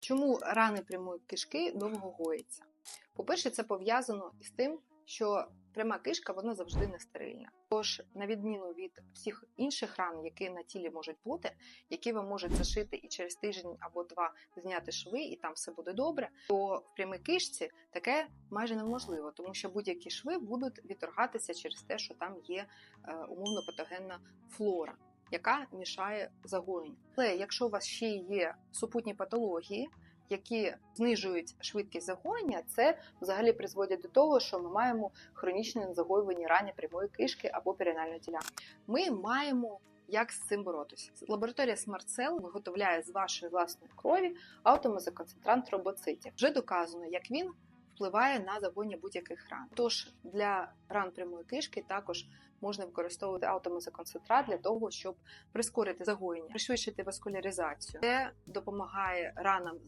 Чому рани прямої кишки довго гоїться? По-перше, це пов'язано із тим, що пряма кишка вона завжди не стерильна. Тож, на відміну від всіх інших ран, які на тілі можуть бути, які ви можете зашити і через тиждень або два зняти шви, і там все буде добре, то в прямій кишці таке майже неможливо, тому що будь-які шви будуть відторгатися через те, що там є е, умовно патогенна флора. Яка мішає загоєнню. Але якщо у вас ще є супутні патології, які знижують швидкість загоєння, це взагалі призводить до того, що ми маємо хронічне загоювання рані прямої кишки або перинальної ділянки. Ми маємо як з цим боротися. Лабораторія SmartCell виготовляє з вашої власної крові автомезоконцентрант тромбоцитів. Вже доказано, як він впливає на загоєння будь-яких ран. Тож для ран прямої кишки також можна використовувати автомезоконцентрат для того, щоб прискорити загоєння, пришвидшити васкуляризацію. Це допомагає ранам